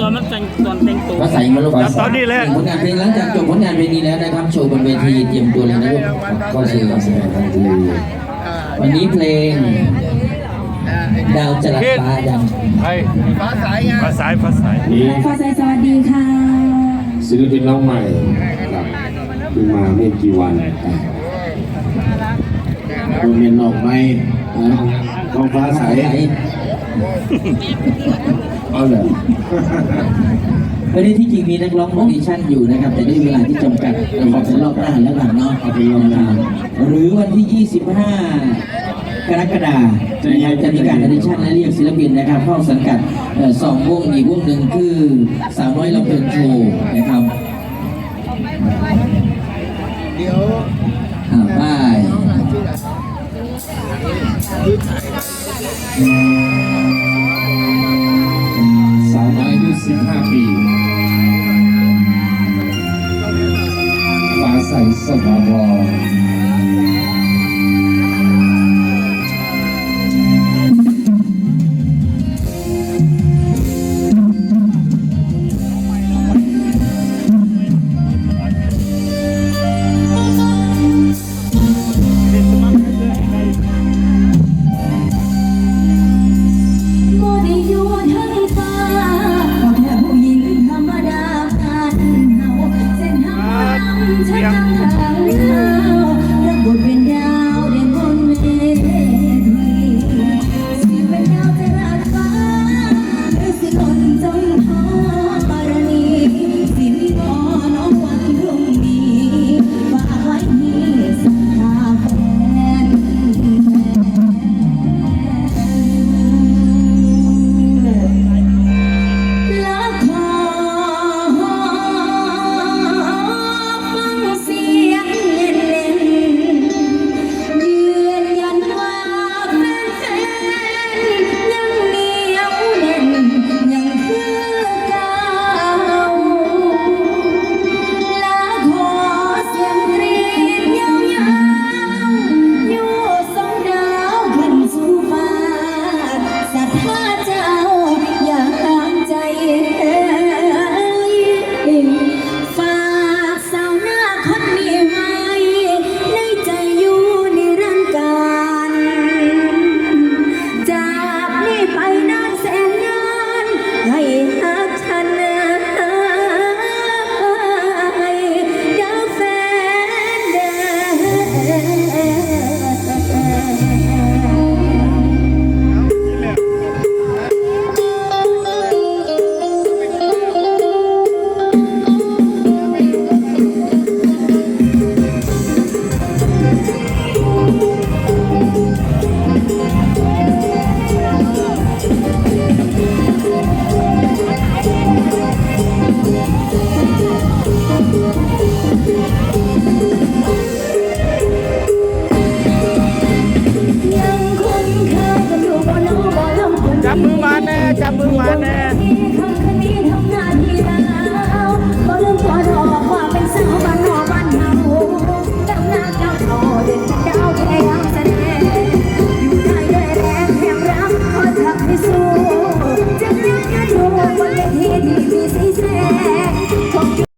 ตอนนั้นแต่งตอนแต่งตัว ก็ใส่มาลูกจับตอนนี้แหละผลงานเพลงหลังจากจบผลงานเพลงนี้แล้วนะครับโชว์บนเวทีเตรียมตัวเลยนะลูกก็เชิญการแสดงทันทีวันนี้เพลง ดาวจรัสฟ้ายังไอ้ฟ้าสายไงฟ้าสายฟ้าสายนี่ฟ้าใสสวัสดีค่ะศิลปินน้องใหม่ครับเพิ่งมาไม่กี่วันอะโรงเรียนนอกไม่นะท้องฟ้าใส เอาเลยประเด็นที่จริงมีนักร้องออดิชั่นอยู่นะครับ แต่ด้วยเวลาที่จำกัดเราขอเป็นรอบหน้าแล้วกันเนาะเอาเป็นรอบหน้าหรือวันที่ 25 กรกฎาคมนะครับจะมีการออดิชั่นและเรียกศิลปินนะครับ เข้าสังกัดเอ่อสองวงอีกวงหนึ่งคือสาวน้อยลำเพลินโชว์นะครับเดี๋ยวอ่าป้ 15 ปีฟ้าใสสวาพ